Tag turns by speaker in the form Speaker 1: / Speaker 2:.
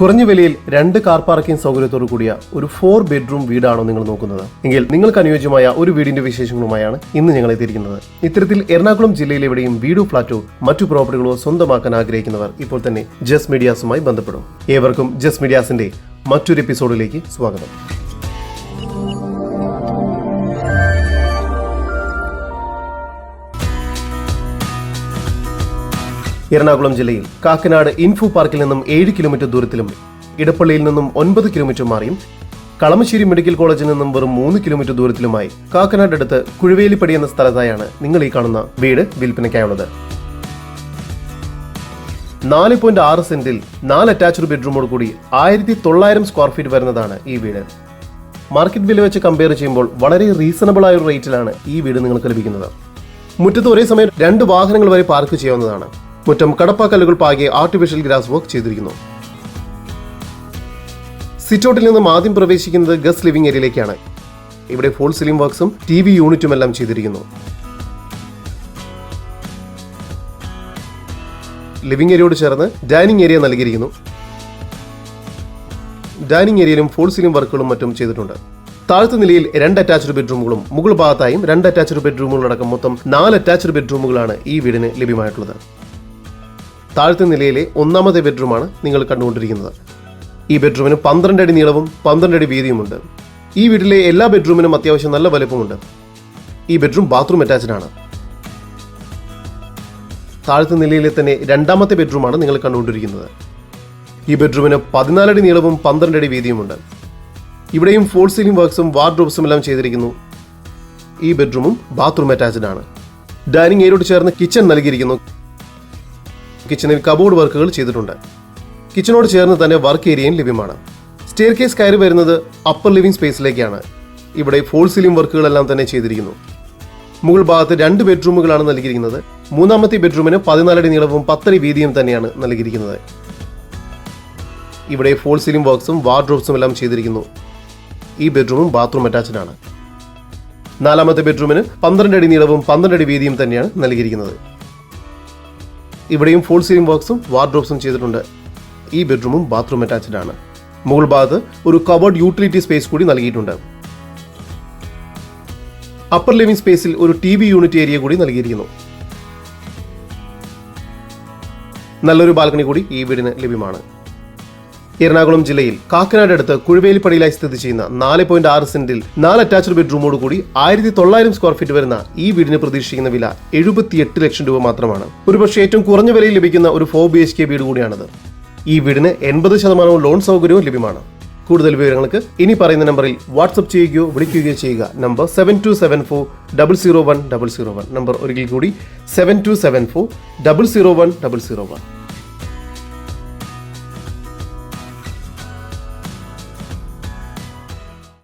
Speaker 1: കുറഞ്ഞ വിലയിൽ രണ്ട് കാർ പാർക്കിംഗ് സൗകര്യത്തോടു കൂടിയ ഒരു ഫോർ ബെഡ്റൂം വീടാണോ നിങ്ങൾ നോക്കുന്നത്? എങ്കിൽ നിങ്ങൾക്ക് അനുയോജ്യമായ ഒരു വീടിന്റെ വിശേഷങ്ങളുമായാണ് ഇന്ന് ഞങ്ങൾ എത്തിയിരിക്കുന്നത്. ഇത്തരത്തിൽ എറണാകുളം ജില്ലയിൽ എവിടെയും വീടോ ഫ്ളാറ്റോ മറ്റു പ്രോപ്പർട്ടികളോ സ്വന്തമാക്കാൻ ആഗ്രഹിക്കുന്നവർ ഇപ്പോൾ തന്നെ ജസ് മീഡിയാസുമായി ബന്ധപ്പെടും. ഏവർക്കും ജസ് മീഡിയാസിന്റെ മറ്റൊരു എപ്പിസോഡിലേക്ക് സ്വാഗതം. എറണാകുളം ജില്ലയിൽ കാക്കനാട് ഇൻഫോ പാർക്കിൽ നിന്നും ഏഴ് കിലോമീറ്റർ ദൂരത്തിലും ഇടപ്പള്ളിയിൽ നിന്നും ഒൻപത് കിലോമീറ്റർ മാറിയും കളമശ്ശേരി മെഡിക്കൽ കോളേജിൽ നിന്നും വെറും മൂന്ന് കിലോമീറ്റർ ദൂരത്തിലുമായി കാക്കനാട് അടുത്ത് കുഴുവേലിപ്പടി എന്ന സ്ഥലത്തായാണ് നിങ്ങൾ ഈ കാണുന്ന വീട് വിൽപ്പനയ്ക്കായുള്ളത്. നാല് പോയിന്റ് ആറ് സെന്റിൽ നാല് അറ്റാച്ച്ഡ് ബെഡ്റൂമോട് കൂടി ആയിരത്തി തൊള്ളായിരം സ്ക്വയർ ഫീറ്റ് വരുന്നതാണ് ഈ വീട്. മാർക്കറ്റ് വില വെച്ച് കമ്പയർ ചെയ്യുമ്പോൾ വളരെ റീസണബിൾ ആയ ഒരു റേറ്റിലാണ് ഈ വീട് നിങ്ങൾക്ക് ലഭിക്കുന്നത്. മുറ്റത്ത് ഒരേ സമയം രണ്ട് വാഹനങ്ങൾ വരെ പാർക്ക് ചെയ്യാവുന്നതാണ്. മുറ്റം കടപ്പാക്കല്ലുകൾ പാകി ആർട്ടിഫിഷ്യൽ ഗ്രാസ് വർക്ക് ചെയ്തിരിക്കുന്നു. സിറ്റൗട്ടിൽ നിന്നും ആദ്യം പ്രവേശിക്കുന്നത് ഗസ്റ്റ് ലിവിംഗ് ഏരിയയിലേക്കാണ് ഇവിടെ ഫോൾ സീലിംഗ് വർക്ക്സും ടി വി യൂണിറ്റും എല്ലാം ചെയ്തിരിക്കുന്നു. ലിവിംഗ് ഏരിയയോട് ചേർന്ന് ഡൈനിങ് ഏരിയ നൽകിയിരിക്കുന്നു. ഡൈനിങ് ഏരിയയിലും ഫോൾ സീലിംഗ് വർക്കുകളും മറ്റും ചെയ്തിട്ടുണ്ട്. താഴത്തെ നിലയിൽ രണ്ട് അറ്റാച്ച്ഡ് ബെഡ്റൂമുകളും മുകൾ ഭാഗത്തായും രണ്ട് അറ്റാച്ച്ഡ് ബെഡ്റൂമുകളടക്കം മൊത്തം നാല് അറ്റാച്ച്ഡ് ബെഡ്റൂമുകളാണ് ഈ വീടിന് ലഭ്യമായിട്ടുള്ളത്. താഴത്തെ നിലയിലെ ഒന്നാമത്തെ ബെഡ്റൂമാണ് നിങ്ങൾ കണ്ടുകൊണ്ടിരിക്കുന്നത്. ഈ ബെഡ്റൂമിന് പന്ത്രണ്ട് അടി നീളവും പന്ത്രണ്ട് അടി വീതിയുമുണ്ട്. ഈ വീട്ടിലെ എല്ലാ ബെഡ്റൂമിനും അത്യാവശ്യം നല്ല വലുപ്പമുണ്ട്. ഈ ബെഡ്റൂം ബാത്റൂം അറ്റാച്ച്ഡ് ആണ്. താഴത്തെ നിലയിലെ തന്നെ രണ്ടാമത്തെ ബെഡ്റൂമാണ് നിങ്ങൾ കണ്ടുകൊണ്ടിരിക്കുന്നത്. ഈ ബെഡ്റൂമിന് പതിനാലടി നീളവും പന്ത്രണ്ട് അടി വീതിയുമുണ്ട്. ഇവിടെയും ഫോൾ സീലിംഗ് വർക്ക്സും വാർഡ്രോബ്സും എല്ലാം ചെയ്തിരിക്കുന്നു. ഈ ബെഡ്റൂമും ബാത്റൂം അറ്റാച്ച്ഡ് ആണ്. ഡൈനിങ് ഏരിയോട് ചേർന്ന് കിച്ചൺ നൽകിയിരിക്കുന്നു. കിച്ചണിൽ കബോർഡ് വർക്കുകൾ ചെയ്തിട്ടുണ്ട്. കിച്ചണോട് ചേർന്ന് തന്നെ വർക്ക് ഏരിയയും ലഭ്യമാണ്. സ്റ്റെയർ കേസ് കയറി വരുന്നത് അപ്പർ ലിവിംഗ് സ്പേസിലേക്കാണ് ഇവിടെ ഫോൾ സീലിംഗ് വർക്കുകളെല്ലാം തന്നെ ചെയ്തിരിക്കുന്നു. മുകൾ ഭാഗത്ത് രണ്ട് ബെഡ്റൂമുകളാണ് നൽകിയിരിക്കുന്നത്. മൂന്നാമത്തെ ബെഡ്റൂമിന് പതിനാലടി നീളവും പത്തടി വീതിയും തന്നെയാണ് നൽകിയിരിക്കുന്നത്. ഇവിടെ ഫോൾ സീലിംഗ് വർക്ക്സും വാർഡ്രോബ്സും എല്ലാം ചെയ്തിരിക്കുന്നു. ഈ ബെഡ്റൂമും ബാത്റൂം അറ്റാച്ച്ഡ് ആണ്. നാലാമത്തെ ബെഡ്റൂമിന് പന്ത്രണ്ട് അടി നീളവും പന്ത്രണ്ട് അടി വീതിയും തന്നെയാണ് നൽകിയിരിക്കുന്നത്. ഇവിടെയും ഫുൾ സീലിംഗ് വർക്ക്സും വാർഡ്രോബ്സും ചെയ്തിട്ടുണ്ട്. ഈ ബെഡ്റൂമും ബാത്റൂം അറ്റാച്ച്ഡ് ആണ്. മുകൾ ഭാഗത്ത് ഒരു കവേർഡ് യൂട്ടിലിറ്റി സ്പേസ് കൂടി നൽകിയിട്ടുണ്ട്. അപ്പർ ലിവിംഗ് സ്പേസിൽ ഒരു ടി വി യൂണിറ്റ് ഏരിയ കൂടി നൽകിയിരിക്കുന്നു. നല്ലൊരു ബാൽക്കണി കൂടി ഈ വീടിന് ലഭ്യമാണ്. എറണാകുളം ജില്ലയിൽ കാക്കനാട് അടുത്ത് കുഴുവേലിപ്പടിയിലായി സ്ഥിതി ചെയ്യുന്ന നാല് പോയിന്റ് ആറ് സെന്റിൽ നാല് അറ്റാച്ച്ഡ് ബെഡ്റൂമോട് കൂടി ആയിരത്തി തൊള്ളായിരം സ്ക്വയർ ഫീറ്റ് വരുന്ന ഈ വീടിന് പ്രതീക്ഷിക്കുന്ന വില എഴുപത്തിയെട്ട് ലക്ഷം രൂപ മാത്രമാണ്. ഒരുപക്ഷെ ഏറ്റവും കുറഞ്ഞ വിലയിൽ ലഭിക്കുന്ന ഒരു ഫോർ ബി എച്ച് കെ വീട് കൂടിയാണത്. ഈ വീടിന് എൺപത് ശതമാനവും ലോൺ സൗകര്യവും ലഭ്യമാണ്. കൂടുതൽ വിവരങ്ങൾക്ക് ഇനി പറയുന്ന നമ്പറിൽ വാട്സപ്പ് ചെയ്യുകയോ വിളിക്കുകയോ ചെയ്യുക. Number seven two seven four double zero one double zero one number ഒരിക്കൽ കൂടി seven two seven four double zero one double zero one